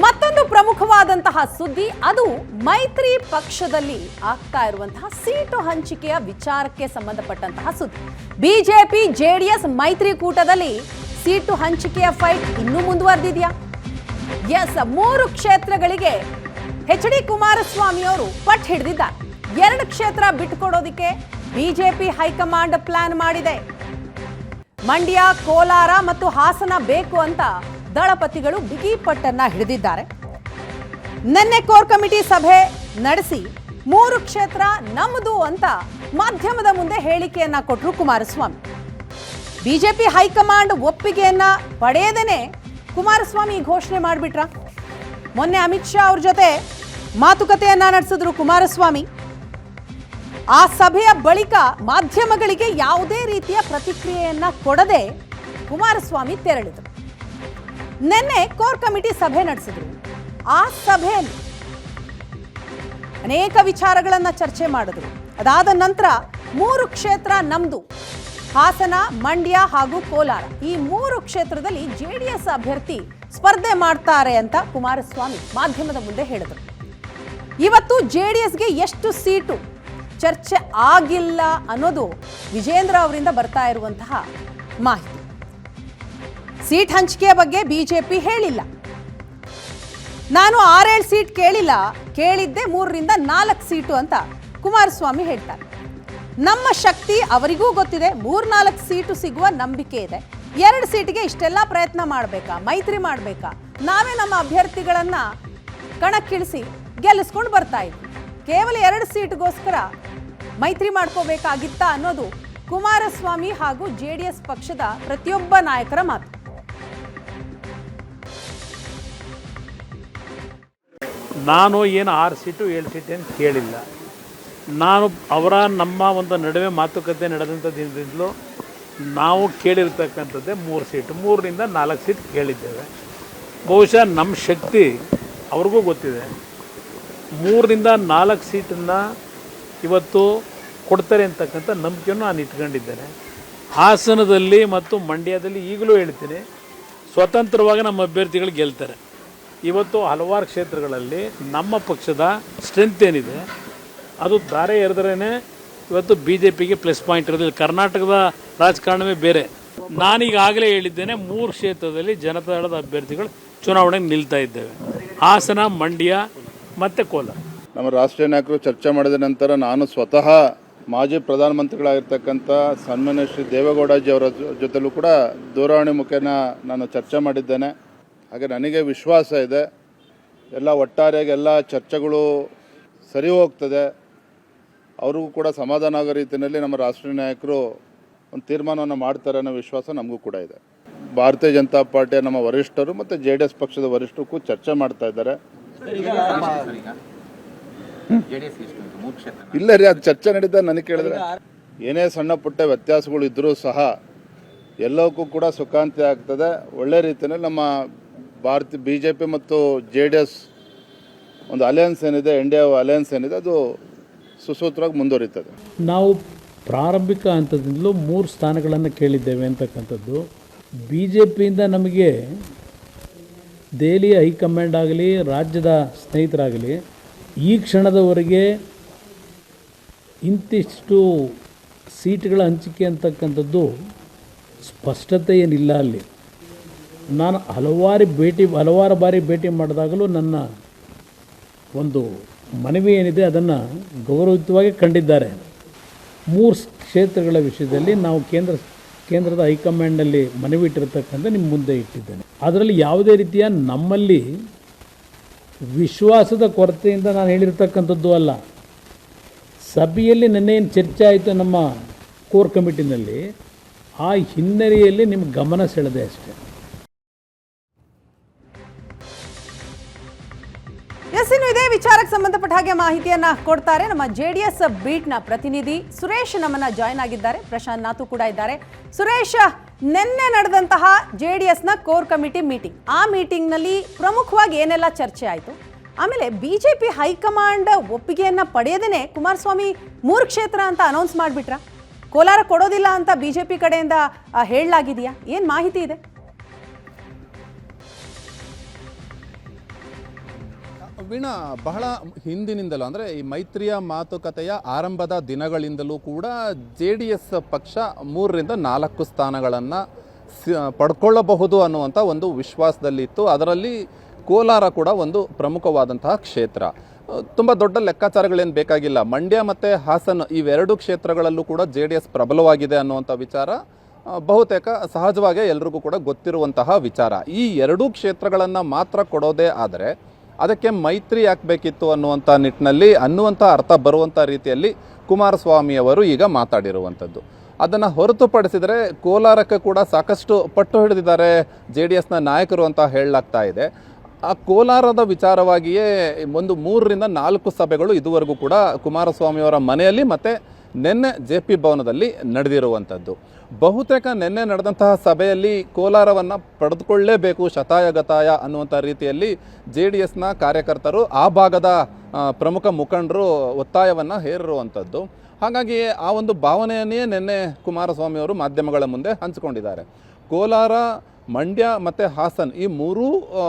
ಮತ್ತೊಂದು ಪ್ರಮುಖವಾದಂತಹ ಸುದ್ದಿ, ಅದು ಮೈತ್ರಿ ಪಕ್ಷದಲ್ಲಿ ಆಗ್ತಾ ಇರುವಂತಹ ಸೀಟು ಹಂಚಿಕೆಯ ವಿಚಾರಕ್ಕೆ ಸಂಬಂಧಪಟ್ಟಂತಹ ಸುದ್ದಿ. ಬಿಜೆಪಿ, ಜೆಡಿಎಸ್ ಮೈತ್ರಿಕೂಟದಲ್ಲಿ ಸೀಟು ಹಂಚಿಕೆಯ ಫೈಟ್ ಇನ್ನೂ ಮುಂದುವರೆದಿದೆಯಾ? ಎಸ್, ಮೂರು ಕ್ಷೇತ್ರಗಳಿಗೆ ಎಚ್ ಡಿ ಕುಮಾರಸ್ವಾಮಿ ಅವರು ಪಟ್ ಹಿಡಿದಿದ್ದಾರೆ. ಎರಡು ಕ್ಷೇತ್ರ ಬಿಟ್ಟುಕೊಡೋದಿಕ್ಕೆ ಬಿಜೆಪಿ ಹೈಕಮಾಂಡ್ ಪ್ಲಾನ್ ಮಾಡಿದೆ. ಮಂಡ್ಯ, ಕೋಲಾರ ಮತ್ತು ಹಾಸನ ಬೇಕು ಅಂತ ದಳಪತಿಗಳು ಬಿಗಿ ಪಟ್ಟನ್ನ ಹಿಡಿದಿದ್ದಾರೆ. ನಿನ್ನೆ ಕೋರ್ ಕಮಿಟಿ ಸಭೆ ನಡೆಸಿ ಮೂರು ಕ್ಷೇತ್ರ ನಮ್ಮದು ಅಂತ ಮಾಧ್ಯಮದ ಮುಂದೆ ಹೇಳಿಕೆಯನ್ನ ಕೊಟ್ಟರು ಕುಮಾರಸ್ವಾಮಿ. ಬಿಜೆಪಿ ಹೈಕಮಾಂಡ್ ಒಪ್ಪಿಗೆಯನ್ನ ಪಡೆಯದೇನೆ ಕುಮಾರಸ್ವಾಮಿ ಘೋಷಣೆ ಮಾಡಿಬಿಟ್ರ? ಮೊನ್ನೆ ಅಮಿತ್ ಶಾ ಅವ್ರ ಜೊತೆ ಮಾತುಕತೆಯನ್ನ ನಡೆಸಿದ್ರು ಕುಮಾರಸ್ವಾಮಿ. ಆ ಸಭೆಯ ಬಳಿಕ ಮಾಧ್ಯಮಗಳಿಗೆ ಯಾವುದೇ ರೀತಿಯ ಪ್ರತಿಕ್ರಿಯೆಯನ್ನ ಕೊಡದೆ ಕುಮಾರಸ್ವಾಮಿ ತೆರಳಿದರು. ನಿನ್ನೆ ಕೋರ್ ಕಮಿಟಿ ಸಭೆ ನಡೆಸಿದ್ರು. ಆ ಸಭೆಯಲ್ಲಿ ಅನೇಕ ವಿಚಾರಗಳನ್ನ ಚರ್ಚೆ ಮಾಡಿದ್ರು. ಅದಾದ ನಂತರ ಮೂರು ಕ್ಷೇತ್ರ ನಮ್ದು, ಹಾಸನ, ಮಂಡ್ಯ ಹಾಗೂ ಕೋಲಾರ. ಈ ಮೂರು ಕ್ಷೇತ್ರದಲ್ಲಿ ಜೆಡಿಎಸ್ ಅಭ್ಯರ್ಥಿ ಸ್ಪರ್ಧೆ ಮಾಡ್ತಾರೆ ಅಂತ ಕುಮಾರಸ್ವಾಮಿ ಮಾಧ್ಯಮದ ಮುಂದೆ ಹೇಳಿದರು. ಇವತ್ತು ಜೆ ಡಿ ಎಸ್ಗೆ ಎಷ್ಟು ಸೀಟು ಚರ್ಚೆ ಆಗಿಲ್ಲ ಅನ್ನೋದು ವಿಜೇಂದ್ರ ಅವರಿಂದ ಬರ್ತಾ ಇರುವಂತಹ ಮಾಹಿತಿ. ಸೀಟ್ ಹಂಚಿಕೆಯ ಬಗ್ಗೆ ಬಿಜೆಪಿ ಹೇಳಿಲ್ಲ. ನಾನು ಆರೇಳು ಸೀಟ್ ಕೇಳಿಲ್ಲ, ಕೇಳಿದ್ದೆ ಮೂರರಿಂದ ನಾಲ್ಕು ಸೀಟು ಅಂತ ಕುಮಾರಸ್ವಾಮಿ ಹೇಳ್ತಾರೆ. ನಮ್ಮ ಶಕ್ತಿ ಅವರಿಗೂ ಗೊತ್ತಿದೆ, ಮೂರ್ನಾಲ್ಕು ಸೀಟು ಸಿಗುವ ನಂಬಿಕೆ ಇದೆ. ಎರಡು ಸೀಟಿಗೆ ಇಷ್ಟೆಲ್ಲ ಪ್ರಯತ್ನ ಮಾಡಬೇಕಾ, ಮೈತ್ರಿ ಮಾಡಬೇಕಾ? ನಾವೇ ನಮ್ಮ ಅಭ್ಯರ್ಥಿಗಳನ್ನು ಕಣಕ್ಕಿಳಿಸಿ ಗೆಲ್ಲಿಸ್ಕೊಂಡು ಬರ್ತಾ ಇದ್ವಿ. ಕೇವಲ ಎರಡು ಸೀಟ್ಗೋಸ್ಕರ ಮೈತ್ರಿ ಮಾಡ್ಕೋಬೇಕಾಗಿತ್ತಾ ಅನ್ನೋದು ಕುಮಾರಸ್ವಾಮಿ ಹಾಗೂ ಜೆ ಪಕ್ಷದ ಪ್ರತಿಯೊಬ್ಬ ನಾಯಕರ ಮಾತು. ನಾನು ಏನು ಆರು ಸೀಟು ಏಳು ಸೀಟು ಏನು ಕೇಳಿಲ್ಲ. ನಾನು ಅವರ ನಮ್ಮ ಒಂದು ನಡುವೆ ಮಾತುಕತೆ ನಡೆದಂಥ ದಿನದಿಂದಲೂ ನಾವು ಕೇಳಿರ್ತಕ್ಕಂಥದ್ದೇ ಮೂರು ಸೀಟು. ಮೂರರಿಂದ ನಾಲ್ಕು ಸೀಟ್ ಕೇಳಿದ್ದೇವೆ. ಬಹುಶಃ ನಮ್ಮ ಶಕ್ತಿ ಅವ್ರಿಗೂ ಗೊತ್ತಿದೆ. ಮೂರರಿಂದ ನಾಲ್ಕು ಸೀಟನ್ನು ಇವತ್ತು ಕೊಡ್ತಾರೆ ಅಂತಕ್ಕಂಥ ನಂಬಿಕೆಯನ್ನು ನಾನು ಇಟ್ಕೊಂಡಿದ್ದೇನೆ. ಹಾಸನದಲ್ಲಿ ಮತ್ತು ಮಂಡ್ಯದಲ್ಲಿ ಈಗಲೂ ಹೇಳ್ತೀನಿ, ಸ್ವತಂತ್ರವಾಗಿ ನಮ್ಮ ಅಭ್ಯರ್ಥಿಗಳು ಗೆಲ್ತಾರೆ. ಇವತ್ತು ಹಲವಾರು ಕ್ಷೇತ್ರಗಳಲ್ಲಿ ನಮ್ಮ ಪಕ್ಷದ ಸ್ಟ್ರೆಂತ್ ಏನಿದೆ, ಅದು ದಾರೆ ಎರೆದ್ರೇ ಇವತ್ತು ಬಿ ಜೆ ಪಿಗೆ ಪ್ಲಸ್ ಪಾಯಿಂಟ್ ಇರೋದಿಲ್ಲ ಕರ್ನಾಟಕದ ರಾಜಕಾರಣವೇ ಬೇರೆ. ನಾನೀಗಾಗಲೇ ಹೇಳಿದ್ದೇನೆ, ಮೂರು ಕ್ಷೇತ್ರದಲ್ಲಿ ಜನತಾದಳದ ಅಭ್ಯರ್ಥಿಗಳು ಚುನಾವಣೆಗೆ ನಿಲ್ತಾ ಇದ್ದೇವೆ. ಹಾಸನ, ಮಂಡ್ಯ ಮತ್ತು ಕೋಲಾರ. ನಮ್ಮ ರಾಷ್ಟ್ರೀಯ ನಾಯಕರು ಚರ್ಚೆ ಮಾಡಿದ ನಂತರ ನಾನು ಸ್ವತಃ ಮಾಜಿ ಪ್ರಧಾನಮಂತ್ರಿಗಳಾಗಿರ್ತಕ್ಕಂಥ ಸನ್ಮಾನ್ಯ ಶ್ರೀ ದೇವೇಗೌಡಜಿ ಅವರ ಜೊತೆಲೂ ಕೂಡ ದೂರವಾಣಿ ಮುಖೇನ ನಾನು ಚರ್ಚೆ ಮಾಡಿದ್ದೇನೆ. ಹಾಗೆ ನನಗೆ ವಿಶ್ವಾಸ ಇದೆ. ಎಲ್ಲ ಒಟ್ಟಾರೆಯಾಗಿ ಎಲ್ಲ ಚರ್ಚೆಗಳು ಸರಿ ಹೋಗ್ತದೆ. ಅವ್ರಿಗೂ ಕೂಡ ಸಮಾಧಾನ ಆಗೋ ರೀತಿಯಲ್ಲಿ ನಮ್ಮ ರಾಷ್ಟ್ರೀಯ ನಾಯಕರು ಒಂದು ತೀರ್ಮಾನವನ್ನು ಮಾಡ್ತಾರೆ ಅನ್ನೋ ವಿಶ್ವಾಸ ನಮಗೂ ಕೂಡ ಇದೆ. ಭಾರತೀಯ ಜನತಾ ಪಾರ್ಟಿಯ ನಮ್ಮ ವರಿಷ್ಠರು ಮತ್ತು ಜೆ ಡಿ ಎಸ್ ಪಕ್ಷದ ವರಿಷ್ಠಕ್ಕೂ ಚರ್ಚೆ ಮಾಡ್ತಾ ಇದ್ದಾರೆ. ಇಲ್ಲ ರೀ ಅದು ಚರ್ಚೆ ನಡೀತಾ ನನಗೆ ಕೇಳಿದ್ರೆ. ಏನೇ ಸಣ್ಣ ಪುಟ್ಟ ವ್ಯತ್ಯಾಸಗಳು ಇದ್ದರೂ ಸಹ ಎಲ್ಲವಕ್ಕೂ ಕೂಡ ಸುಖಾಂತಿ ಆಗ್ತದೆ. ಒಳ್ಳೆ ರೀತಿಯಲ್ಲಿ ನಮ್ಮ ಭಾರತೀಯ ಬಿ ಜೆ ಪಿ ಮತ್ತು ಜೆ ಡಿ ಎಸ್ ಒಂದು ಅಲಯನ್ಸ್ ಏನಿದೆ ಇಂಡಿಯಾ ಅಲಯನ್ಸ್ ಏನಿದೆ, ಅದು ಸುಸೂತ್ರವಾಗಿ ಮುಂದುವರಿತದೆ. ನಾವು ಪ್ರಾರಂಭಿಕ ಹಂತದಿಂದಲೂ ಮೂರು ಸ್ಥಾನಗಳನ್ನು ಕೇಳಿದ್ದೇವೆ ಅಂತಕ್ಕಂಥದ್ದು. ಬಿ ಜೆ ಪಿಯಿಂದ ನಮಗೆ ದೆಹಲಿಯ ಹೈಕಮಾಂಡ್ ಆಗಲಿ, ರಾಜ್ಯದ ಸ್ನೇಹಿತರಾಗಲಿ, ಈ ಕ್ಷಣದವರೆಗೆ ಇಂತಿಷ್ಟು ಸೀಟ್ಗಳ ಹಂಚಿಕೆ ಅಂತಕ್ಕಂಥದ್ದು ಸ್ಪಷ್ಟತೆ ಏನಿಲ್ಲ ಅಲ್ಲಿ. ನಾನು ಹಲವಾರು ಭೇಟಿ, ಹಲವಾರು ಬಾರಿ ಭೇಟಿ ಮಾಡಿದಾಗಲೂ ನನ್ನ ಒಂದು ಮನವಿ ಏನಿದೆ ಅದನ್ನು ಗೌರವಯುತವಾಗಿ ಕಂಡಿದ್ದಾರೆ. ಮೂರು ಕ್ಷೇತ್ರಗಳ ವಿಷಯದಲ್ಲಿ ನಾವು ಕೇಂದ್ರ, ಕೇಂದ್ರದ ಹೈಕಮಾಂಡ್ನಲ್ಲಿ ಮನವಿ ಇಟ್ಟಿರ್ತಕ್ಕಂಥ ನಿಮ್ಮ ಮುಂದೆ ಇಟ್ಟಿದ್ದೇನೆ. ಅದರಲ್ಲಿ ಯಾವುದೇ ರೀತಿಯ ನಮ್ಮಲ್ಲಿ ವಿಶ್ವಾಸದ ಕೊರತೆಯಿಂದ ನಾನು ಹೇಳಿರ್ತಕ್ಕಂಥದ್ದು ಅಲ್ಲ. ಸಭೆಯಲ್ಲಿ ನಿನ್ನೆ ಏನು ಚರ್ಚೆ ಆಯಿತು ನಮ್ಮ ಕೋರ್ ಕಮಿಟಿನಲ್ಲಿ, ಆ ಹಿನ್ನೆಲೆಯಲ್ಲಿ ನಿಮ್ಮ ಗಮನ ಸೆಳೆದೆ ಅಷ್ಟೇ. ವಿಚಾರಕ್ಕೆ ಸಂಬಂಧಪಟ್ಟ ಹಾಗೆ ಮಾಹಿತಿಯನ್ನ ಕೊಡ್ತಾರೆ ನಮ್ಮ ಜೆ ಡಿ ಎಸ್ ಬೀಟ್ನ ಪ್ರತಿನಿಧಿ ಸುರೇಶ್ ನಮ್ಮನ್ನ ಜಾಯ್ನ್ ಆಗಿದ್ದಾರೆ. ಪ್ರಶಾಂತ್ ನಾಥು ಕೂಡ ಇದ್ದಾರೆ. ಸುರೇಶ್, ನಿನ್ನೆ ನಡೆದಂತಹ ಜೆ ಡಿ ಎಸ್ನ ಕೋರ್ ಕಮಿಟಿ ಮೀಟಿಂಗ್ ಆ ಮೀಟಿಂಗ್ನಲ್ಲಿ ಪ್ರಮುಖವಾಗಿ ಏನೆಲ್ಲ ಚರ್ಚೆ ಆಯಿತು? ಆಮೇಲೆ ಬಿಜೆಪಿ ಹೈಕಮಾಂಡ್ ಒಪ್ಪಿಗೆಯನ್ನ ಪಡೆಯದೇನೆ ಕುಮಾರಸ್ವಾಮಿ ಮೂರು ಕ್ಷೇತ್ರ ಅಂತ ಅನೌನ್ಸ್ ಮಾಡಿಬಿಟ್ರ? ಕೋಲಾರ ಕೊಡೋದಿಲ್ಲ ಅಂತ ಬಿಜೆಪಿ ಕಡೆಯಿಂದ ಹೇಳಲಾಗಿದೆಯಾ? ಏನು ಮಾಹಿತಿ ಇದೆ? ವೀಣಾ ಬಹಳ ಹಿಂದಿನಿಂದಲೂ ಅಂದರೆ ಈ ಮೈತ್ರಿಯ ಮಾತುಕತೆಯ ಆರಂಭದ ದಿನಗಳಿಂದಲೂ ಕೂಡ ಜೆ ಡಿ ಎಸ್ ಪಕ್ಷ ಮೂರರಿಂದ ನಾಲ್ಕು ಸ್ಥಾನಗಳನ್ನು ಪಡ್ಕೊಳ್ಳಬಹುದು ಅನ್ನುವಂಥ ಒಂದು ವಿಶ್ವಾಸದಲ್ಲಿತ್ತು. ಅದರಲ್ಲಿ ಕೋಲಾರ ಕೂಡ ಒಂದು ಪ್ರಮುಖವಾದಂತಹ ಕ್ಷೇತ್ರ. ತುಂಬ ದೊಡ್ಡ ಲೆಕ್ಕಾಚಾರಗಳೇನು ಬೇಕಾಗಿಲ್ಲ. ಮಂಡ್ಯ ಮತ್ತು ಹಾಸನ ಇವೆರಡು ಕ್ಷೇತ್ರಗಳಲ್ಲೂ ಕೂಡ ಜೆ ಡಿ ಎಸ್ ಪ್ರಬಲವಾಗಿದೆ ಅನ್ನುವಂಥ ವಿಚಾರ ಬಹುತೇಕ ಸಹಜವಾಗಿ ಎಲ್ರಿಗೂ ಕೂಡ ಗೊತ್ತಿರುವಂತಹ ವಿಚಾರ. ಈ ಎರಡೂ ಕ್ಷೇತ್ರಗಳನ್ನು ಮಾತ್ರ ಕೊಡೋದೇ ಆದರೆ ಅದಕ್ಕೆ ಮೈತ್ರಿ ಯಾಕಬೇಕಿತ್ತು ಅನ್ನುವಂಥ ನಿಟ್ಟಿನಲ್ಲಿ ಅನ್ನುವಂಥ ಅರ್ಥ ಬರುವಂಥ ರೀತಿಯಲ್ಲಿ ಕುಮಾರಸ್ವಾಮಿಯವರು ಈಗ ಮಾತಾಡಿರುವಂಥದ್ದು. ಅದನ್ನು ಹೊರತುಪಡಿಸಿದರೆ ಕೋಲಾರಕ್ಕೆ ಕೂಡ ಸಾಕಷ್ಟು ಪಟ್ಟು ಹಿಡಿದಿದ್ದಾರೆ ಜೆ ಡಿ ಎಸ್ನ ನಾಯಕರು ಅಂತ ಹೇಳಲಾಗ್ತಾ ಇದೆ. ಆ ಕೋಲಾರದ ವಿಚಾರವಾಗಿಯೇ ಒಂದು ಮೂರರಿಂದ ನಾಲ್ಕು ಸಭೆಗಳು ಇದುವರೆಗೂ ಕೂಡ ಕುಮಾರಸ್ವಾಮಿಯವರ ಮನೆಯಲ್ಲಿ ಮತ್ತು ನಿನ್ನೆ ಜೆ ಪಿ ಭವನದಲ್ಲಿ ನಡೆದಿರುವಂಥದ್ದು. ಬಹುತೇಕ ನಿನ್ನೆ ನಡೆದಂತಹ ಸಭೆಯಲ್ಲಿ ಕೋಲಾರವನ್ನು ಪಡೆದುಕೊಳ್ಳಲೇಬೇಕು ಶತಾಯಗತಾಯ ಅನ್ನುವಂಥ ರೀತಿಯಲ್ಲಿ ಜೆ ಡಿ ಎಸ್ನ ಕಾರ್ಯಕರ್ತರು ಆ ಭಾಗದ ಪ್ರಮುಖ ಮುಖಂಡರು ಒತ್ತಾಯವನ್ನು ಹೇರಿರುವಂಥದ್ದು. ಹಾಗಾಗಿ ಆ ಒಂದು ಭಾವನೆಯನ್ನೇ ನಿನ್ನೆ ಕುಮಾರಸ್ವಾಮಿಯವರು ಮಾಧ್ಯಮಗಳ ಮುಂದೆ ಹಂಚಿಕೊಂಡಿದ್ದಾರೆ. ಕೋಲಾರ, ಮಂಡ್ಯ ಮತ್ತು ಹಾಸನ್ ಈ ಮೂರೂ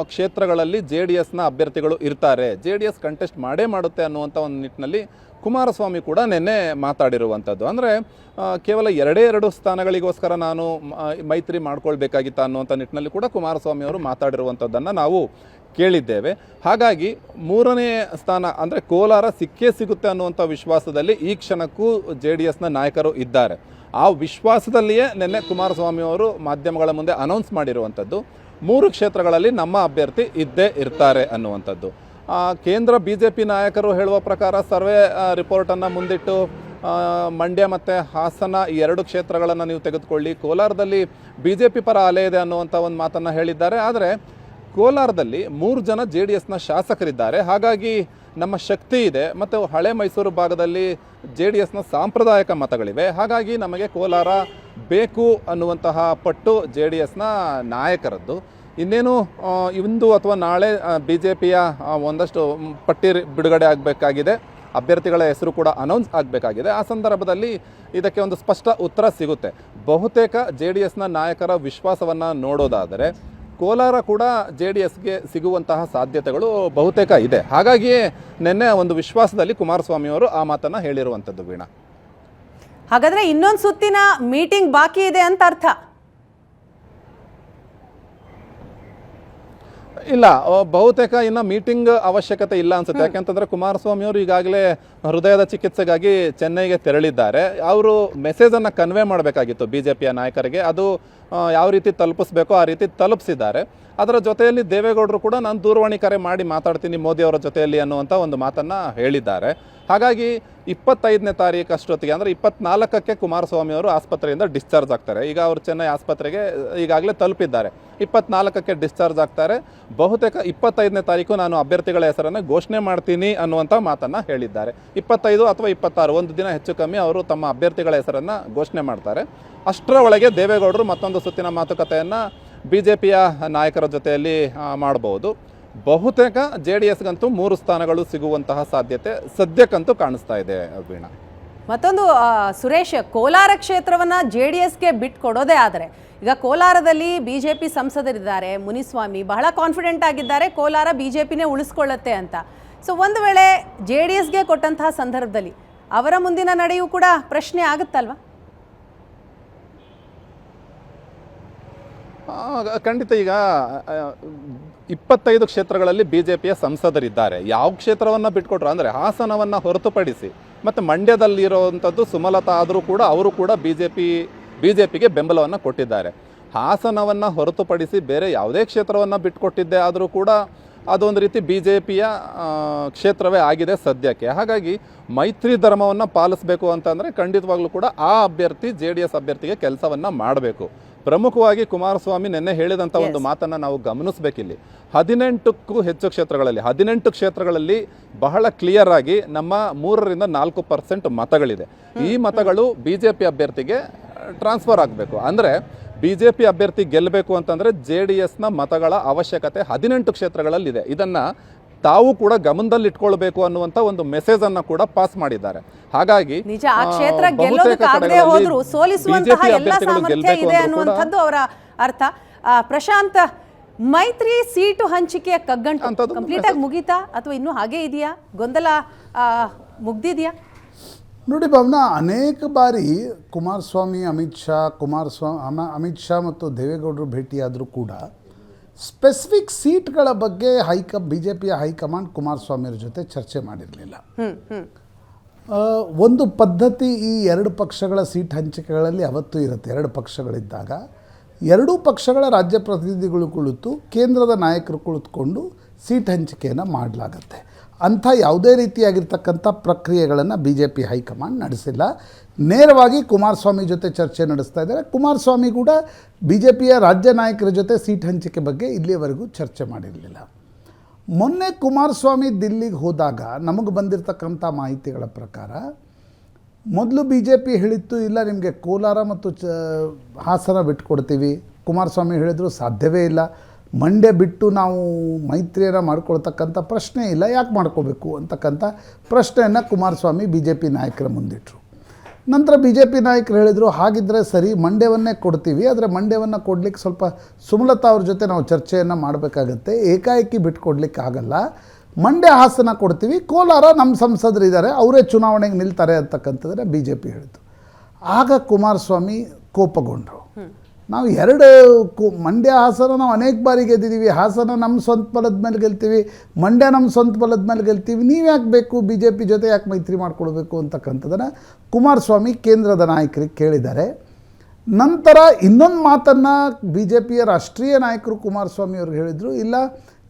ಕ್ಷೇತ್ರಗಳಲ್ಲಿ ಜೆ ಡಿ ಎಸ್ನ ಅಭ್ಯರ್ಥಿಗಳು ಇರ್ತಾರೆ. ಜೆ ಡಿ ಎಸ್ ಕಂಟೆಸ್ಟ್ ಮಾಡೇ ಮಾಡುತ್ತೆ ಅನ್ನುವಂಥ ಒಂದು ನಿಟ್ಟಿನಲ್ಲಿ ಕುಮಾರಸ್ವಾಮಿ ಕೂಡ ನಿನ್ನೆ ಮಾತಾಡಿರುವಂಥದ್ದು. ಅಂದರೆ ಕೇವಲ ಎರಡೇ ಎರಡು ಸ್ಥಾನಗಳಿಗೋಸ್ಕರ ನಾನು ಮೈತ್ರಿ ಮಾಡ್ಕೊಳ್ಬೇಕಾಗಿತ್ತ ಅನ್ನುವಂಥ ನಿಟ್ಟಿನಲ್ಲಿ ಕೂಡ ಕುಮಾರಸ್ವಾಮಿ ಅವರು ಮಾತಾಡಿರುವಂಥದ್ದನ್ನು ನಾವು ಕೇಳಿದ್ದೇವೆ. ಹಾಗಾಗಿ ಮೂರನೇ ಸ್ಥಾನ, ಅಂದರೆ ಕೋಲಾರ ಸಿಕ್ಕೇ ಸಿಗುತ್ತೆ ಅನ್ನುವಂಥ ವಿಶ್ವಾಸದಲ್ಲಿ ಈ ಕ್ಷಣಕ್ಕೂ ಜೆ ಡಿ ಎಸ್ನ ನಾಯಕರು ಇದ್ದಾರೆ. ಆ ವಿಶ್ವಾಸದಲ್ಲಿಯೇ ನಿನ್ನೆ ಕುಮಾರಸ್ವಾಮಿ ಅವರು ಮಾಧ್ಯಮಗಳ ಮುಂದೆ ಅನೌನ್ಸ್ ಮಾಡಿರುವಂಥದ್ದು. ಮೂರು ಕ್ಷೇತ್ರಗಳಲ್ಲಿ ನಮ್ಮ ಅಭ್ಯರ್ಥಿ ಇದ್ದೇ ಇರ್ತಾರೆ ಅನ್ನುವಂಥದ್ದು. ಕೇಂದ್ರ ಬಿ ಜೆ ಪಿ ನಾಯಕರು ಹೇಳುವ ಪ್ರಕಾರ ಸರ್ವೆ ರಿಪೋರ್ಟನ್ನು ಮುಂದಿಟ್ಟು ಮಂಡ್ಯ ಮತ್ತು ಹಾಸನ ಈ ಎರಡು ಕ್ಷೇತ್ರಗಳನ್ನು ನೀವು ತೆಗೆದುಕೊಳ್ಳಿ. ಕೋಲಾರದಲ್ಲಿ ಬಿ ಜೆ ಪಿ ಪರ ಅಲೆ ಇದೆ ಅನ್ನುವಂಥ ಒಂದು ಮಾತನ್ನು ಹೇಳಿದ್ದಾರೆ. ಆದರೆ ಕೋಲಾರದಲ್ಲಿ ಮೂರು ಜನ ಜೆ ಡಿ ಎಸ್ನ ಶಾಸಕರಿದ್ದಾರೆ. ಹಾಗಾಗಿ ನಮ್ಮ ಶಕ್ತಿ ಇದೆ. ಮತ್ತು ಹಳೆ ಮೈಸೂರು ಭಾಗದಲ್ಲಿ ಜೆ ಡಿ ಎಸ್ನ ಸಾಂಪ್ರದಾಯಿಕ ಮತಗಳಿವೆ. ಹಾಗಾಗಿ ನಮಗೆ ಕೋಲಾರ ಬೇಕು ಅನ್ನುವಂತಹ ಪಟ್ಟು ಜೆ ಡಿ ಎಸ್ನ ನಾಯಕರದ್ದು. ಇನ್ನೇನು ಇಂದು ಅಥವಾ ನಾಳೆ ಬಿ ಜೆ ಪಿಯ ಒಂದಷ್ಟು ಪಟ್ಟಿ ಬಿಡುಗಡೆ ಆಗಬೇಕಾಗಿದೆ. ಅಭ್ಯರ್ಥಿಗಳ ಹೆಸರು ಕೂಡ ಅನೌನ್ಸ್ ಆಗಬೇಕಾಗಿದೆ. ಆ ಸಂದರ್ಭದಲ್ಲಿ ಇದಕ್ಕೆ ಒಂದು ಸ್ಪಷ್ಟ ಉತ್ತರ ಸಿಗುತ್ತೆ. ಬಹುತೇಕ ಜೆ ಡಿ ಎಸ್ನ ನಾಯಕರ ವಿಶ್ವಾಸವನ್ನು ನೋಡೋದಾದರೆ, ಕೋಲಾರ ಕೂಡ ಜೆ ಡಿ ಎಸ್ಗೆ ಸಿಗುವಂತಹ ಸಾಧ್ಯತೆಗಳು ಬಹುತೇಕ ಇದೆ. ಹಾಗಾಗಿಯೇ ನಿನ್ನೆ ಒಂದು ವಿಶ್ವಾಸದಲ್ಲಿ ಕುಮಾರಸ್ವಾಮಿಯವರು ಆ ಮಾತನ್ನು ಹೇಳಿರುವಂಥದ್ದು ವೀಣಾ. ಹಾಗಾದರೆ ಇನ್ನೊಂದು ಸುತ್ತಿನ ಮೀಟಿಂಗ್ ಬಾಕಿ ಇದೆ ಅಂತ ಅರ್ಥ. ಇಲ್ಲ ಬಹುತೇಕ ಇನ್ನು ಮೀಟಿಂಗ್ ಅವಶ್ಯಕತೆ ಇಲ್ಲ ಅನ್ಸುತ್ತೆ. ಯಾಕೆಂತಂದ್ರೆ ಕುಮಾರಸ್ವಾಮಿ ಅವರು ಈಗಾಗಲೇ ಹೃದಯದ ಚಿಕಿತ್ಸೆಗಾಗಿ ಚೆನ್ನೈಗೆ ತೆರಳಿದ್ದಾರೆ. ಅವರು ಮೆಸೇಜನ್ನು ಕನ್ವೆ ಮಾಡಬೇಕಾಗಿತ್ತು ಬಿ ಜೆ ಪಿಯ ನಾಯಕರಿಗೆ. ಅದು ಯಾವ ರೀತಿ ತಲುಪಿಸ್ಬೇಕೋ ಆ ರೀತಿ ತಲುಪಿಸಿದ್ದಾರೆ. ಅದರ ಜೊತೆಯಲ್ಲಿ ದೇವೇಗೌಡರು ಕೂಡ ನಾನು ದೂರವಾಣಿ ಕರೆ ಮಾಡಿ ಮಾತಾಡ್ತೀನಿ ಮೋದಿ ಅವರ ಜೊತೆಯಲ್ಲಿ ಅನ್ನುವಂಥ ಒಂದು ಮಾತನ್ನು ಹೇಳಿದ್ದಾರೆ. ಹಾಗಾಗಿ ಇಪ್ಪತ್ತೈದನೇ ತಾರೀಕು ಅಷ್ಟೊತ್ತಿಗೆ, ಅಂದರೆ ಇಪ್ಪತ್ನಾಲ್ಕಕ್ಕೆ ಕುಮಾರಸ್ವಾಮಿ ಅವರು ಆಸ್ಪತ್ರೆಯಿಂದ ಡಿಸ್ಚಾರ್ಜ್ ಆಗ್ತಾರೆ. ಈಗ ಅವರು ಚೆನ್ನೈ ಆಸ್ಪತ್ರೆಗೆ ಈಗಾಗಲೇ ತಲುಪಿದ್ದಾರೆ. ಇಪ್ಪತ್ನಾಲ್ಕಕ್ಕೆ ಡಿಸ್ಚಾರ್ಜ್ ಆಗ್ತಾರೆ. ಬಹುತೇಕ ಇಪ್ಪತ್ತೈದನೇ ತಾರೀಕು ನಾನು ಅಭ್ಯರ್ಥಿಗಳ ಹೆಸರನ್ನು ಘೋಷಣೆ ಮಾಡ್ತೀನಿ ಅನ್ನುವಂಥ ಮಾತನ್ನು ಹೇಳಿದ್ದಾರೆ. ಇಪ್ಪತ್ತೈದು ಅಥವಾ ಇಪ್ಪತ್ತಾರು, ಒಂದು ದಿನ ಹೆಚ್ಚು ಕಮ್ಮಿ ಅವರು ತಮ್ಮ ಅಭ್ಯರ್ಥಿಗಳ ಹೆಸರನ್ನು ಘೋಷಣೆ ಮಾಡ್ತಾರೆ. ಅಷ್ಟರ ಒಳಗೆ ದೇವೇಗೌಡರು ಮತ್ತೊಂದು ಸುತ್ತಿನ ಮಾತುಕತೆಯನ್ನು ಬಿ ಜೆ ಪಿಯ ನಾಯಕರ ಜೊತೆಯಲ್ಲಿ ಮಾಡಬಹುದು. ಬಹುತೇಕ ಜೆ ಡಿ ಎಸ್ಗಂತೂ ಮೂರು ಸ್ಥಾನಗಳು ಸಿಗುವಂತಹ ಸಾಧ್ಯತೆ ಸದ್ಯಕ್ಕಂತೂ ಕಾಣಿಸ್ತಾ ಇದೆ ವೀಣಾ. ಮತ್ತೊಂದು ಸುರೇಶ್ ಕೋಲಾರ ಕ್ಷೇತ್ರವನ್ನ ಜೆ ಡಿ ಎಸ್ಗೆ ಬಿಟ್ಕೊಡೋದೇ ಆದರೆ ಈಗ ಕೋಲಾರದಲ್ಲಿ ಬಿ ಜೆ ಪಿ ಸಂಸದರಿದ್ದಾರೆ ಮುನಿಸ್ವಾಮಿ ಬಹಳ ಕಾನ್ಫಿಡೆಂಟ್ ಆಗಿದ್ದಾರೆ ಕೋಲಾರ ಬಿ ಜೆ ಪಿನೇ ಉಳಿಸ್ಕೊಳ್ಳುತ್ತೆ ಅಂತ. ಸೊ ಒಂದು ವೇಳೆ ಜೆ ಡಿ ಎಸ್ಗೆ ಕೊಟ್ಟಂತಹ ಸಂದರ್ಭದಲ್ಲಿ ಅವರ ಮುಂದಿನ ನಡೆಯೂ ಕೂಡ ಪ್ರಶ್ನೆ ಆಗುತ್ತಲ್ವಾ? ಖಂಡಿತ ಈಗ ಇಪ್ಪತ್ತೈದು ಕ್ಷೇತ್ರಗಳಲ್ಲಿ ಬಿ ಜೆ ಪಿಯ ಸಂಸದರಿದ್ದಾರೆ. ಯಾವ ಕ್ಷೇತ್ರವನ್ನು ಬಿಟ್ಕೊಟ್ರು? ಅಂದರೆ ಹಾಸನವನ್ನು ಹೊರತುಪಡಿಸಿ, ಮತ್ತು ಮಂಡ್ಯದಲ್ಲಿರುವಂಥದ್ದು ಸುಮಲತಾ ಆದರೂ ಕೂಡ ಅವರು ಕೂಡ B J P B J ಪಿಗೆ ಬೆಂಬಲವನ್ನು ಕೊಟ್ಟಿದ್ದಾರೆ. ಹಾಸನವನ್ನು ಹೊರತುಪಡಿಸಿ ಬೇರೆ ಯಾವುದೇ ಕ್ಷೇತ್ರವನ್ನು ಬಿಟ್ಕೊಟ್ಟಿದ್ದೆ ಆದರೂ ಕೂಡ ಅದೊಂದು ರೀತಿ ಬಿ ಜೆ ಪಿಯ ಕ್ಷೇತ್ರವೇ ಆಗಿದೆ ಸದ್ಯಕ್ಕೆ. ಹಾಗಾಗಿ ಮೈತ್ರಿ ಧರ್ಮವನ್ನು ಪಾಲಿಸಬೇಕು ಅಂತಂದರೆ ಖಂಡಿತವಾಗ್ಲೂ ಕೂಡ ಆ ಅಭ್ಯರ್ಥಿ ಜೆ ಡಿ ಎಸ್ ಅಭ್ಯರ್ಥಿಗೆ ಕೆಲಸವನ್ನು ಮಾಡಬೇಕು. ಪ್ರಮುಖವಾಗಿ ಕುಮಾರಸ್ವಾಮಿ ನಿನ್ನೆ ಹೇಳಿದಂಥ ಒಂದು ಮಾತನ್ನು ನಾವು ಗಮನಿಸಬೇಕಿಲ್ಲಿ. ಹದಿನೆಂಟಕ್ಕೂ ಹೆಚ್ಚು ಕ್ಷೇತ್ರಗಳಲ್ಲಿ ಹದಿನೆಂಟು ಕ್ಷೇತ್ರಗಳಲ್ಲಿ ಬಹಳ ಕ್ಲಿಯರ್ ಆಗಿ ನಮ್ಮ ಮೂರರಿಂದ ನಾಲ್ಕು ಪರ್ಸೆಂಟ್ ಮತಗಳಿದೆ. ಈ ಮತಗಳು ಬಿ ಜೆ ಪಿ ಅಭ್ಯರ್ಥಿಗೆ ಟ್ರಾನ್ಸ್ಫರ್ ಆಗಬೇಕು. ಅಂದರೆ ಬಿ ಜೆ ಪಿ ಅಭ್ಯರ್ಥಿ ಗೆಲ್ಲಬೇಕು ಅಂತಂದರೆ ಜೆ ಡಿ ಎಸ್ನ ಮತಗಳ ಅವಶ್ಯಕತೆ ಹದಿನೆಂಟು ಕ್ಷೇತ್ರಗಳಲ್ಲಿದೆ. ಇದನ್ನು ತಾವು ಕೂಡ ಗಮನದಲ್ಲಿ ಇಟ್ಕೊಳ್ಬೇಕು ಅನ್ನುವಂಥ ಒಂದು ಮೆಸೇಜನ್ನು ಕೂಡ ಪಾಸ್ ಮಾಡಿದ್ದಾರೆ. ಹಾಗಾಗಿ ನಿಜ ಆ ಕ್ಷೇತ್ರ ಹೋದ್ರು ಸೋಲಿಸುವಂತಹ ಎಲ್ಲ ಸಾಮರ್ಥ್ಯ ಇದೆ ಅನ್ನುವಂಥದ್ದು ಅವರ ಅರ್ಥ. ಆ, ಪ್ರಶಾಂತ್ ಮೈತ್ರಿ ಸೀಟು ಹಂಚಿಕೆಯ ಕಗ್ಗಂಟು ಕಂಪ್ಲೀಟ್ ಆಗಿ ಮುಗೀತಾ? ಅಥವಾ ಇನ್ನೂ ಹಾಗೆ ಇದೆಯಾ? ಗೊಂದಲ ಮುಗ್ದಿದೆಯಾ? ನೋಡಿ ಭಾವನಾ ಅನೇಕ ಬಾರಿ ಕುಮಾರಸ್ವಾಮಿ ಅಮಿತ್ ಶಾ ಕುಮಾರಸ್ವಾಮಿ ಅಮ ಅಮಿತ್ ಶಾ ಮತ್ತು ದೇವೇಗೌಡರು ಭೇಟಿಯಾದರೂ ಕೂಡ ಸ್ಪೆಸಿಫಿಕ್ ಸೀಟ್ಗಳ ಬಗ್ಗೆ ಹೈಕಮ್ ಬಿ ಜೆ ಪಿಯ ಹೈಕಮಾಂಡ್ ಕುಮಾರಸ್ವಾಮಿಯವ್ರ ಜೊತೆ ಚರ್ಚೆ ಮಾಡಿರಲಿಲ್ಲ. ಒಂದು ಪದ್ಧತಿ ಈ ಎರಡು ಪಕ್ಷಗಳ ಸೀಟ್ ಹಂಚಿಕೆಗಳಲ್ಲಿ ಅವತ್ತು ಇರುತ್ತೆ. ಎರಡು ಪಕ್ಷಗಳಿದ್ದಾಗ ಎರಡೂ ಪಕ್ಷಗಳ ರಾಜ್ಯ ಪ್ರತಿನಿಧಿಗಳು ಕುಳಿತು ಕೇಂದ್ರದ ನಾಯಕರು ಕುಳಿತುಕೊಂಡು ಸೀಟ್ ಹಂಚಿಕೆಯನ್ನು ಮಾಡಲಾಗತ್ತೆ. ಅಂಥ ಯಾವುದೇ ರೀತಿಯಾಗಿರ್ತಕ್ಕಂಥ ಪ್ರಕ್ರಿಯೆಗಳನ್ನು ಬಿ ಜೆ ಪಿ ಹೈಕಮಾಂಡ್ ನಡೆಸಿಲ್ಲ. ನೇರವಾಗಿ ಕುಮಾರಸ್ವಾಮಿ ಜೊತೆ ಚರ್ಚೆ ನಡೆಸ್ತಾ ಇದ್ದಾರೆ. ಕುಮಾರಸ್ವಾಮಿ ಕೂಡ ಬಿ ಜೆ ಪಿಯ ರಾಜ್ಯ ನಾಯಕರ ಜೊತೆ ಸೀಟ್ ಹಂಚಿಕೆ ಬಗ್ಗೆ ಇಲ್ಲಿಯವರೆಗೂ ಚರ್ಚೆ ಮಾಡಿರಲಿಲ್ಲ. ಮೊನ್ನೆ ಕುಮಾರಸ್ವಾಮಿ ದಿಲ್ಲಿಗೆ ಹೋದಾಗ ನಮಗೆ ಬಂದಿರತಕ್ಕಂಥ ಮಾಹಿತಿಗಳ ಪ್ರಕಾರ ಮೊದಲು ಬಿ ಜೆ ಪಿ ಹೇಳಿತ್ತು, ಇಲ್ಲ ನಿಮಗೆ ಕೋಲಾರ ಮತ್ತು ಚ ಹಾಸನ ಬಿಟ್ಕೊಡ್ತೀವಿ. ಕುಮಾರಸ್ವಾಮಿ ಹೇಳಿದ್ರು ಸಾಧ್ಯವೇ ಇಲ್ಲ. ಮಂಡ್ಯ ಬಿಟ್ಟು ನಾವು ಮೈತ್ರಿಯನ್ನು ಮಾಡ್ಕೊಳ್ತಕ್ಕಂಥ ಪ್ರಶ್ನೆ ಇಲ್ಲ. ಯಾಕೆ ಮಾಡ್ಕೋಬೇಕು ಅಂತಕ್ಕಂಥ ಪ್ರಶ್ನೆಯನ್ನು ಕುಮಾರಸ್ವಾಮಿ ಬಿ ಜೆ ಪಿ ನಾಯಕರ ಮುಂದಿಟ್ಟರು ನಂತರ ಬಿ ಜೆ ಪಿ ನಾಯಕರು ಹೇಳಿದರು ಹಾಗಿದ್ದರೆ ಸರಿ, ಮಂಡ್ಯವನ್ನೇ ಕೊಡ್ತೀವಿ. ಆದರೆ ಮಂಡ್ಯವನ್ನು ಕೊಡಲಿಕ್ಕೆ ಸ್ವಲ್ಪ ಸುಮಲತಾ ಅವ್ರ ಜೊತೆ ನಾವು ಚರ್ಚೆಯನ್ನು ಮಾಡಬೇಕಾಗತ್ತೆ. ಏಕಾಏಕಿ ಬಿಟ್ಕೊಡ್ಲಿಕ್ಕೆ ಆಗಲ್ಲ. ಮಂಡ್ಯ ಹಾಸನ ಕೊಡ್ತೀವಿ. ಕೋಲಾರ ನಮ್ಮ ಸಂಸದರು ಇದ್ದಾರೆ ಅವರೇ ಚುನಾವಣೆಗೆ ನಿಲ್ತಾರೆ ಅಂತಕ್ಕಂಥದ್ರೆ ಬಿ ಜೆ ಪಿ ಹೇಳಿತು ಆಗ ಕುಮಾರಸ್ವಾಮಿ ಕೋಪಗೊಂಡರು. ನಾವು ಎರಡು ಕು ಮಂಡ್ಯ ಹಾಸನ ನಾವು ಅನೇಕ ಬಾರಿ ಗೆದ್ದಿದ್ದೀವಿ. ಹಾಸನ ನಮ್ಮ ಸ್ವಂತ ಬಲದ ಮೇಲೆ ಗೆಲ್ತೀವಿ. ಮಂಡ್ಯ ನಮ್ಮ ಸ್ವಂತ ಬಲದ ಮೇಲೆ ಗೆಲ್ತೀವಿ. ನೀವು ಯಾಕೆ ಬೇಕು? ಬಿ ಜೆ ಪಿ ಜೊತೆ ಯಾಕೆ ಮೈತ್ರಿ ಮಾಡ್ಕೊಳ್ಬೇಕು ಅಂತಕ್ಕಂಥದ್ದನ್ನು ಕುಮಾರಸ್ವಾಮಿ ಕೇಂದ್ರದ ನಾಯಕರಿಗೆ ಕೇಳಿದ್ದಾರೆ. ನಂತರ ಇನ್ನೊಂದು ಮಾತನ್ನು ಬಿ ಜೆ ಪಿಯ ರಾಷ್ಟ್ರೀಯ ನಾಯಕರು ಕುಮಾರಸ್ವಾಮಿ ಅವ್ರಿಗೆ ಹೇಳಿದರು. ಇಲ್ಲ,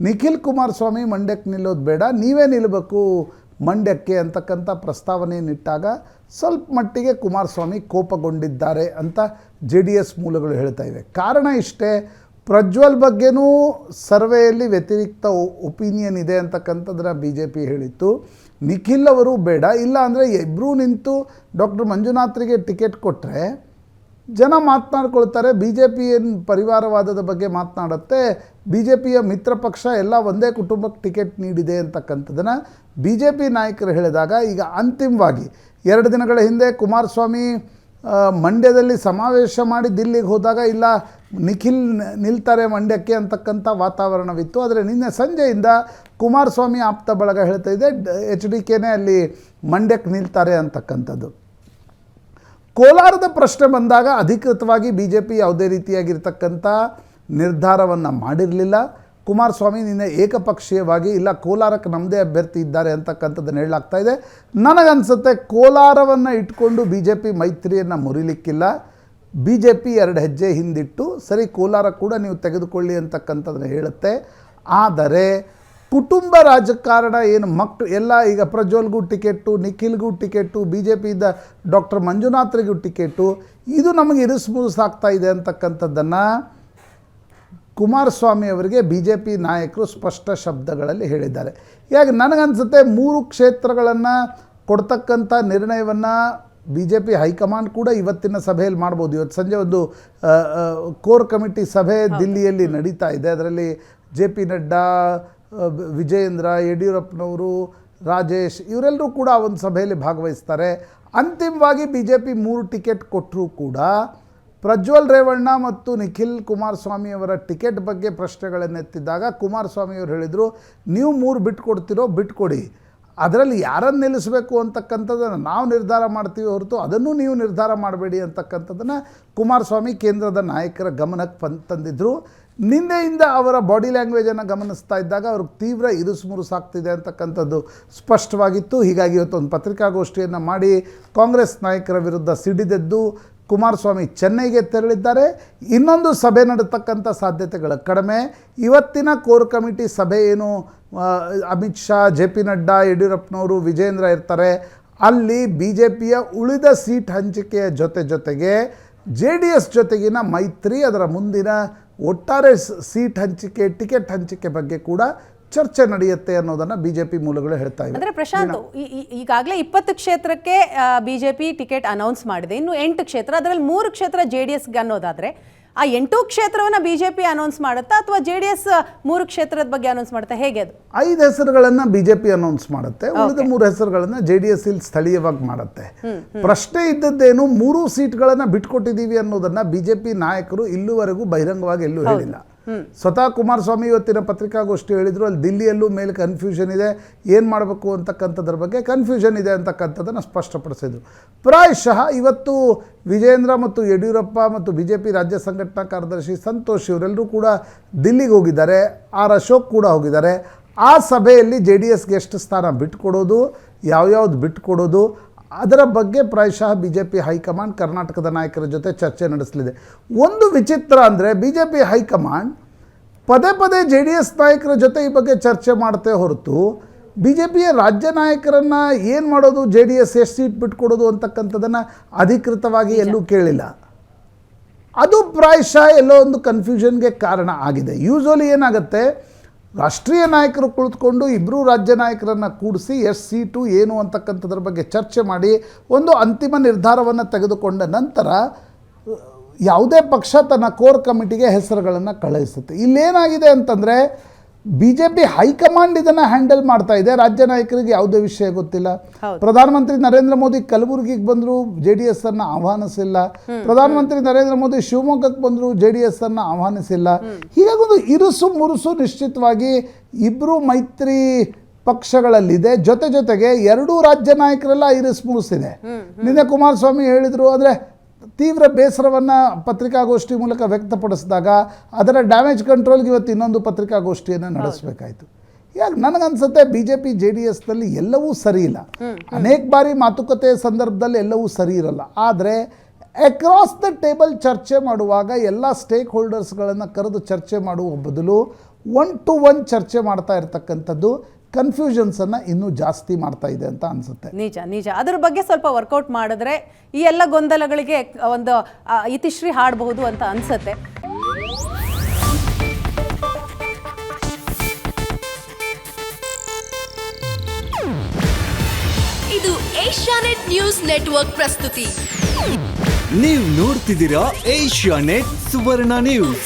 ನಿಖಿಲ್ ಕುಮಾರಸ್ವಾಮಿ ಮಂಡ್ಯಕ್ಕೆ ನಿಲ್ಲೋದು ಬೇಡ. ನೀವೇ ನಿಲ್ಲಬೇಕು ಮಂಡ್ಯಕ್ಕೆ ಅಂತಕ್ಕಂಥ ಪ್ರಸ್ತಾವನೆಯನ್ನಿಟ್ಟಾಗ ಸ್ವಲ್ಪ ಮಟ್ಟಿಗೆ ಕುಮಾರಸ್ವಾಮಿ ಕೋಪಗೊಂಡಿದ್ದಾರೆ ಅಂತ ಜೆ ಡಿ ಎಸ್ ಮೂಲಗಳು ಹೇಳ್ತಾ ಇವೆ. ಕಾರಣ ಇಷ್ಟೇ, ಪ್ರಜ್ವಲ್ ಬಗ್ಗೆನೂ ಸರ್ವೆಯಲ್ಲಿ ವ್ಯತಿರಿಕ್ತ ಒಪಿನಿಯನ್ ಇದೆ ಅಂತಕ್ಕಂಥದ್ದನ್ನ ಬಿ ಜೆ ಪಿ ಹೇಳಿತ್ತು. ನಿಖಿಲ್ ಅವರು ಬೇಡ, ಇಲ್ಲ ಅಂದರೆ ಇಬ್ಬರೂ ನಿಂತು ಡಾಕ್ಟರ್ ಮಂಜುನಾಥ್ರಿಗೆ ಟಿಕೆಟ್ ಕೊಟ್ಟರೆ ಜನ ಮಾತನಾಡ್ಕೊಳ್ತಾರೆ, ಬಿ ಜೆ ಪಿ ಏನು ಪರಿವಾರವಾದದ ಬಗ್ಗೆ ಮಾತನಾಡುತ್ತೆ, ಬಿ ಜೆ ಪಿಯ ಮಿತ್ರ ಪಕ್ಷ ಎಲ್ಲ ಒಂದೇ ಕುಟುಂಬಕ್ಕೆ ಟಿಕೆಟ್ ನೀಡಿದೆ ಅಂತಕ್ಕಂಥದ್ದನ್ನು ಬಿ ಜೆ ಪಿ ನಾಯಕರು ಹೇಳಿದಾಗ ಈಗ ಅಂತಿಮವಾಗಿ ಎರಡು ದಿನಗಳ ಹಿಂದೆ ಕುಮಾರಸ್ವಾಮಿ ಮಂಡ್ಯದಲ್ಲಿ ಸಮಾವೇಶ ಮಾಡಿ ದಿಲ್ಲಿಗೆ ಹೋದಾಗ, ಇಲ್ಲ, ನಿಖಿಲ್ ನಿಲ್ತಾರೆ ಮಂಡ್ಯಕ್ಕೆ ಅಂತಕ್ಕಂಥ ವಾತಾವರಣವಿತ್ತು. ಆದರೆ ನಿನ್ನೆ ಸಂಜೆಯಿಂದ ಕುಮಾರಸ್ವಾಮಿ ಆಪ್ತ ಬಳಗ ಹೇಳ್ತಾ ಇದೆ ಎಚ್ ಡಿ ಕೆನೇ ಅಲ್ಲಿ ಮಂಡ್ಯಕ್ಕೆ ನಿಲ್ತಾರೆ ಅಂತಕ್ಕಂಥದ್ದು. ಕೋಲಾರದ ಪ್ರಶ್ನೆ ಬಂದಾಗ ಅಧಿಕೃತವಾಗಿ ಬಿ ಜೆ ಪಿ ಯಾವುದೇ ರೀತಿಯಾಗಿರ್ತಕ್ಕಂಥ ನಿರ್ಧಾರವನ್ನು ಮಾಡಿರಲಿಲ್ಲ. ಕುಮಾರಸ್ವಾಮಿ ನಿನ್ನೆ ಏಕಪಕ್ಷೀಯವಾಗಿ, ಇಲ್ಲ ಕೋಲಾರಕ್ಕೆ ನಮ್ಮದೇ ಅಭ್ಯರ್ಥಿ ಇದ್ದಾರೆ ಅಂತಕ್ಕಂಥದ್ದನ್ನು ಹೇಳಲಾಗ್ತಾ ಇದೆ. ನನಗನ್ಸುತ್ತೆ ಕೋಲಾರವನ್ನು ಇಟ್ಕೊಂಡು ಬಿ ಜೆ ಪಿ ಮೈತ್ರಿಯನ್ನು ಮುರಿಲಿಕ್ಕಿಲ್ಲ. ಬಿ ಜೆ ಪಿ ಎರಡು ಹೆಜ್ಜೆ ಹಿಂದಿಟ್ಟು, ಸರಿ ಕೋಲಾರ ಕೂಡ ನೀವು ತೆಗೆದುಕೊಳ್ಳಿ ಅಂತಕ್ಕಂಥದ್ದನ್ನು ಹೇಳುತ್ತೆ. ಆದರೆ ಕುಟುಂಬ ರಾಜಕಾರಣ ಏನು? ಮಕ್ಕಳು ಎಲ್ಲ ಈಗ ಪ್ರಜ್ವಲ್ಗೂ ಟಿಕೆಟು ನಿಖಿಲ್ಗೂ ಟಿಕೆಟು ಬಿ ಜೆ ಪಿಯಿಂದ ಡಾಕ್ಟರ್ ಮಂಜುನಾಥ್ರಿಗೂ ಟಿಕೆಟು ಇದು ನಮಗೆ ಇರಿಸ್ಮೂಸಾಗ್ತಾ ಇದೆ ಅಂತಕ್ಕಂಥದ್ದನ್ನು ಕುಮಾರಸ್ವಾಮಿ ಅವರಿಗೆ ಬಿ ಜೆ ಪಿ ನಾಯಕರು ಸ್ಪಷ್ಟ ಶಬ್ದಗಳಲ್ಲಿ ಹೇಳಿದ್ದಾರೆ. ಹೀಗಾಗಿ ನನಗನ್ಸುತ್ತೆ ಮೂರು ಕ್ಷೇತ್ರಗಳನ್ನು ಕೊಡ್ತಕ್ಕಂಥ ನಿರ್ಣಯವನ್ನು ಬಿ ಜೆ ಪಿ ಹೈಕಮಾಂಡ್ ಕೂಡ ಇವತ್ತಿನ ಸಭೆಯಲ್ಲಿ ಮಾಡ್ಬೋದು. ಇವತ್ತು ಸಂಜೆ ಒಂದು ಕೋರ್ ಕಮಿಟಿ ಸಭೆ ದಿಲ್ಲಿಯಲ್ಲಿ ನಡೀತಾ ಇದೆ. ಅದರಲ್ಲಿ ಜೆ ಪಿ ನಡ್ಡಾ ವಿಜಯೇಂದ್ರ ಯಡಿಯೂರಪ್ಪನವರು ರಾಜೇಶ್ ಇವರೆಲ್ಲರೂ ಕೂಡ ಒಂದು ಸಭೆಯಲ್ಲಿ ಭಾಗವಹಿಸ್ತಾರೆ. ಅಂತಿಮವಾಗಿ ಬಿ ಜೆ ಪಿ ಮೂರು ಟಿಕೆಟ್ ಕೊಟ್ಟರೂ ಕೂಡ ಪ್ರಜ್ವಲ್ ರೇವಣ್ಣ ಮತ್ತು ನಿಖಿಲ್ ಕುಮಾರಸ್ವಾಮಿಯವರ ಟಿಕೆಟ್ ಬಗ್ಗೆ ಪ್ರಶ್ನೆಗಳನ್ನೆತ್ತಿದ್ದಾಗ ಕುಮಾರಸ್ವಾಮಿ ಅವರು ಹೇಳಿದರು, ನೀವು ಮೂರು ಬಿಟ್ಕೊಡ್ತಿರೋ ಬಿಟ್ಕೊಡಿ ಅದರಲ್ಲಿ ಯಾರನ್ನು ನಿಲ್ಲಿಸಬೇಕು ಅಂತಕ್ಕಂಥದ್ದನ್ನು ನಾವು ನಿರ್ಧಾರ ಮಾಡ್ತೀವಿ ಹೊರತು ಅದನ್ನು ನೀವು ನಿರ್ಧಾರ ಮಾಡಬೇಡಿ ಅಂತಕ್ಕಂಥದ್ದನ್ನು ಕುಮಾರಸ್ವಾಮಿ ಕೇಂದ್ರದ ನಾಯಕರ ಗಮನಕ್ಕೆ ಪನ್ ತಂದಿದ್ದರು ನಿನ್ನೆಯಿಂದ ಅವರ ಬಾಡಿ ಲ್ಯಾಂಗ್ವೇಜನ್ನು ಗಮನಿಸ್ತಾ ಇದ್ದಾಗ ಅವ್ರಿಗೆ ತೀವ್ರ ಇರುಸು ಮುರುಸಾಗ್ತಿದೆ ಅಂತಕ್ಕಂಥದ್ದು ಸ್ಪಷ್ಟವಾಗಿತ್ತು. ಹೀಗಾಗಿ ಇವತ್ತೊಂದು ಪತ್ರಿಕಾಗೋಷ್ಠಿಯನ್ನು ಮಾಡಿ ಕಾಂಗ್ರೆಸ್ ನಾಯಕರ ವಿರುದ್ಧ ಸಿಡಿದೆದ್ದು ಕುಮಾರಸ್ವಾಮಿ ಚೆನ್ನೈಗೆ ತೆರಳಿದ್ದಾರೆ. ಇನ್ನೊಂದು ಸಭೆ ನಡೆತಕ್ಕಂಥ ಸಾಧ್ಯತೆಗಳು ಕಡಿಮೆ. ಇವತ್ತಿನ ಕೋರ್ ಕಮಿಟಿ ಸಭೆ ಏನು? ಅಮಿತ್ ಶಾ, ಜೆ ಪಿ ನಡ್ಡಾ, ಯಡಿಯೂರಪ್ಪನವರು, ವಿಜೇಂದ್ರ ಇರ್ತಾರೆ. ಅಲ್ಲಿ ಬಿ ಜೆ ಪಿಯ ಉಳಿದ ಸೀಟ್ ಹಂಚಿಕೆಯ ಜೊತೆ ಜೊತೆಗೆ ಜೆ ಡಿ ಎಸ್ ಜೊತೆಗಿನ ಮೈತ್ರಿ ಅದರ ಮುಂದಿನ ಒಟ್ಟಾರೆ ಸೀಟ್ ಹಂಚಿಕೆ, ಟಿಕೆಟ್ ಹಂಚಿಕೆ ಬಗ್ಗೆ ಕೂಡ ಚರ್ಚೆ ನಡೆಯುತ್ತೆ ಅನ್ನೋದನ್ನ ಬಿಜೆಪಿ ಮೂಲಗಳು ಹೇಳ್ತಾ ಇವೆ. ಅಂದ್ರೆ ಪ್ರಶಾಂತ್ ಈಗಾಗಲೇ ಇಪ್ಪತ್ತು ಕ್ಷೇತ್ರಕ್ಕೆ ಬಿಜೆಪಿ ಟಿಕೆಟ್ ಅನೌನ್ಸ್ ಮಾಡಿದೆ. ಇನ್ನು ಎಂಟು ಕ್ಷೇತ್ರ ಅದರಲ್ಲಿ ಮೂರು ಕ್ಷೇತ್ರ ಜೆ ಡಿ ಎಸ್ಗೆ ಅನ್ನೋದಾದ್ರೆ ಆ ಎಂಟು ಕ್ಷೇತ್ರವನ್ನ ಬಿಜೆಪಿ ಅನೌನ್ಸ್ ಮಾಡುತ್ತಾ ಅಥವಾ ಜೆ ಡಿ ಎಸ್ ಮೂರು ಕ್ಷೇತ್ರದ ಬಗ್ಗೆ ಅನೌನ್ಸ್ ಮಾಡುತ್ತಾ? ಹೇಗೆ ಅದು? ಐದು ಹೆಸರುಗಳನ್ನ ಬಿಜೆಪಿ ಅನೌನ್ಸ್ ಮಾಡುತ್ತೆ ಉಳಿದ ಮೂರು ಹೆಸರುಗಳನ್ನ ಜೆ ಡಿ ಎಸ್ ಇಲ್ಲಿ ಸ್ಥಳೀಯವಾಗಿ ಮಾಡುತ್ತೆ. ಪ್ರಶ್ನೆ ಇದ್ದದ್ದೇನು ಮೂರು ಸೀಟ್ಗಳನ್ನು ಬಿಟ್ಕೊಟ್ಟಿದ್ದೀವಿ ಅನ್ನೋದನ್ನು ಬಿಜೆಪಿ ನಾಯಕರು ಇಲ್ಲಿವರೆಗೂ ಬಹಿರಂಗವಾಗಿ ಎಲ್ಲೂ ಹೇಳಿಲ್ಲ. ಸ್ವತಃ ಕುಮಾರಸ್ವಾಮಿ ಇವತ್ತಿನ ಪತ್ರಿಕಾಗೋಷ್ಠಿ ಹೇಳಿದ್ರು, ಅಲ್ಲಿ ದಿಲ್ಲಿಯಲ್ಲೂ ಮೇಲೆ ಕನ್ಫ್ಯೂಷನ್ ಇದೆ. ಏನು ಮಾಡಬೇಕು ಅಂತಕ್ಕಂಥದ್ರ ಬಗ್ಗೆ ಕನ್ಫ್ಯೂಷನ್ ಇದೆ ಅಂತಕ್ಕಂಥದ್ದನ್ನು ಸ್ಪಷ್ಟಪಡಿಸಿದ್ರು. ಪ್ರಾಯಶಃ ಇವತ್ತು ವಿಜೇಂದ್ರ ಮತ್ತು ಯಡಿಯೂರಪ್ಪ ಮತ್ತು ಬಿ ಜೆ ಪಿ ರಾಜ್ಯ ಸಂಘಟನಾ ಕಾರ್ಯದರ್ಶಿ ಸಂತೋಷ್ ಇವರೆಲ್ಲರೂ ಕೂಡ ದಿಲ್ಲಿಗೆ ಹೋಗಿದ್ದಾರೆ. ಆರ್ ಅಶೋಕ್ ಕೂಡ ಹೋಗಿದ್ದಾರೆ. ಆ ಸಭೆಯಲ್ಲಿ ಜೆ ಡಿ ಎಸ್ಗೆ ಎಷ್ಟು ಸ್ಥಾನ ಬಿಟ್ಟುಕೊಡೋದು ಯಾವ್ಯಾವ್ದು ಬಿಟ್ಕೊಡೋದು ಅದರ ಬಗ್ಗೆ ಪ್ರಾಯಶಃ ಬಿ ಜೆ ಪಿ ಹೈಕಮಾಂಡ್ ಕರ್ನಾಟಕದ ನಾಯಕರ ಜೊತೆ ಚರ್ಚೆ ನಡೆಸಲಿದೆ. ಒಂದು ವಿಚಿತ್ರ ಅಂದರೆ ಬಿ ಜೆ ಪಿ ಹೈಕಮಾಂಡ್ ಪದೇ ಪದೇ ಜೆ ಡಿ ಎಸ್ ನಾಯಕರ ಜೊತೆ ಈ ಬಗ್ಗೆ ಚರ್ಚೆ ಮಾಡುತ್ತೆ ಹೊರತು ಬಿ ಜೆ ಪಿಯ ರಾಜ್ಯ ನಾಯಕರನ್ನು ಏನು ಮಾಡೋದು? ಜೆ ಡಿ ಎಸ್ ಎಷ್ಟು ಸೀಟ್ ಬಿಟ್ಕೊಡೋದು ಅಂತಕ್ಕಂಥದ್ದನ್ನು ಅಧಿಕೃತವಾಗಿ ಎಲ್ಲೂ ಕೇಳಿಲ್ಲ. ಅದು ಪ್ರಾಯಶಃ ಎಲ್ಲೋ ಒಂದು ಕನ್ಫ್ಯೂಷನ್ಗೆ ಕಾರಣ ಆಗಿದೆ. ಯೂಶ್ವಲಿ ಏನಾಗುತ್ತೆ? ರಾಷ್ಟ್ರೀಯ ನಾಯಕರು ಕುಳಿತುಕೊಂಡು ಇಬ್ಬರೂ ರಾಜ್ಯ ನಾಯಕರನ್ನು ಕೂಡಿಸಿ ಎಷ್ಟು ಸೀಟು ಏನು ಅಂತಕ್ಕಂಥದ್ರ ಬಗ್ಗೆ ಚರ್ಚೆ ಮಾಡಿ ಒಂದು ಅಂತಿಮ ನಿರ್ಧಾರವನ್ನು ತೆಗೆದುಕೊಂಡ ನಂತರ, ಯಾವುದೇ ಪಕ್ಷ ತನ್ನ ಕೋರ್ ಕಮಿಟಿಗೆ ಹೆಸರುಗಳನ್ನು ಕಳುಹಿಸುತ್ತೆ. ಇಲ್ಲೇನಾಗಿದೆ ಅಂತಂದರೆ B J P high command ಇದನ್ನು ಹ್ಯಾಂಡಲ್ ಮಾಡ್ತಾ ಇದೆ. ರಾಜ್ಯ ನಾಯಕರಿಗೆ ಯಾವುದೇ ವಿಷಯ ಗೊತ್ತಿಲ್ಲ. ಪ್ರಧಾನಮಂತ್ರಿ ನರೇಂದ್ರ ಮೋದಿ ಕಲಬುರಗಿಗೆ ಬಂದರು ಜೆ ಡಿ ಎಸ್ ಅನ್ನು ಆಹ್ವಾನಿಸಿಲ್ಲ. ಪ್ರಧಾನಮಂತ್ರಿ ನರೇಂದ್ರ ಮೋದಿ ಶಿವಮೊಗ್ಗಕ್ಕೆ ಬಂದರು ಜೆ ಡಿ ಎಸ್ ಅನ್ನು ಆಹ್ವಾನಿಸಿಲ್ಲ. ಹೀಗಾಗಿ ಒಂದು ಇರುಸು ಮುರುಸು ನಿಶ್ಚಿತವಾಗಿ ಇಬ್ಬರು ಮೈತ್ರಿ ಪಕ್ಷಗಳಲ್ಲಿದೆ. ಜೊತೆ ಜೊತೆಗೆ ಎರಡೂ ರಾಜ್ಯ ನಾಯಕರೆಲ್ಲ ಇರಿಸ್ ಮುರುಸಿದೆ. ನಿನ್ನೆ ಕುಮಾರಸ್ವಾಮಿ ಹೇಳಿದರು ಅಂದರೆ ತೀವ್ರ ಬೇಸರವನ್ನು ಪತ್ರಿಕಾಗೋಷ್ಠಿ ಮೂಲಕ ವ್ಯಕ್ತಪಡಿಸಿದಾಗ ಅದರ ಡ್ಯಾಮೇಜ್ ಕಂಟ್ರೋಲ್ಗೆ ಇವತ್ತು ಇನ್ನೊಂದು ಪತ್ರಿಕಾಗೋಷ್ಠಿಯನ್ನು ನಡೆಸಬೇಕಾಯಿತು. ಯಾಕೆ ನನಗನ್ಸುತ್ತೆ B J P J D ಎಸ್ನಲ್ಲಿ ಎಲ್ಲವೂ ಸರಿ ಇಲ್ಲ. ಅನೇಕ ಬಾರಿ ಮಾತುಕತೆ ಸಂದರ್ಭದಲ್ಲಿ ಎಲ್ಲವೂ ಸರಿ ಇರಲ್ಲ. ಆದರೆ ಅಕ್ರಾಸ್ ದ ಟೇಬಲ್ ಚರ್ಚೆ ಮಾಡುವಾಗ ಎಲ್ಲ ಸ್ಟೇಕ್ ಹೋಲ್ಡರ್ಸ್ಗಳನ್ನು ಕರೆದು ಚರ್ಚೆ ಮಾಡುವ ಬದಲು ಒನ್ ಟು ಒನ್ ಚರ್ಚೆ ಮಾಡ್ತಾ ಇರತಕ್ಕಂಥದ್ದು ಕನ್ಫ್ಯೂಷನ್ಸನ್ನು ಇನ್ನೂ ಜಾಸ್ತಿ ಮಾಡ್ತಾ ಇದೆ ಅಂತ ಅನಿಸುತ್ತೆ. ನಿಜ ನಿಜ. ಅದ್ರ ಬಗ್ಗೆ ಸ್ವಲ್ಪ ವರ್ಕೌಟ್ ಮಾಡಿದ್ರೆ ಈ ಎಲ್ಲ ಗೊಂದಲಗಳಿಗೆ ಒಂದು ಇತಿಶ್ರೀ ಹಾಡಬಹುದು ಅಂತ ಅನ್ಸುತ್ತೆ. ಇದು ಏಷ್ಯಾನೆಟ್ ನ್ಯೂಸ್ ನೆಟ್ವರ್ಕ್ ಪ್ರಸ್ತುತಿ. ನೀವು ನೋಡ್ತಿದ್ದೀರಾ ಏಷ್ಯಾನೆಟ್ ಸುವರ್ಣ ನ್ಯೂಸ್.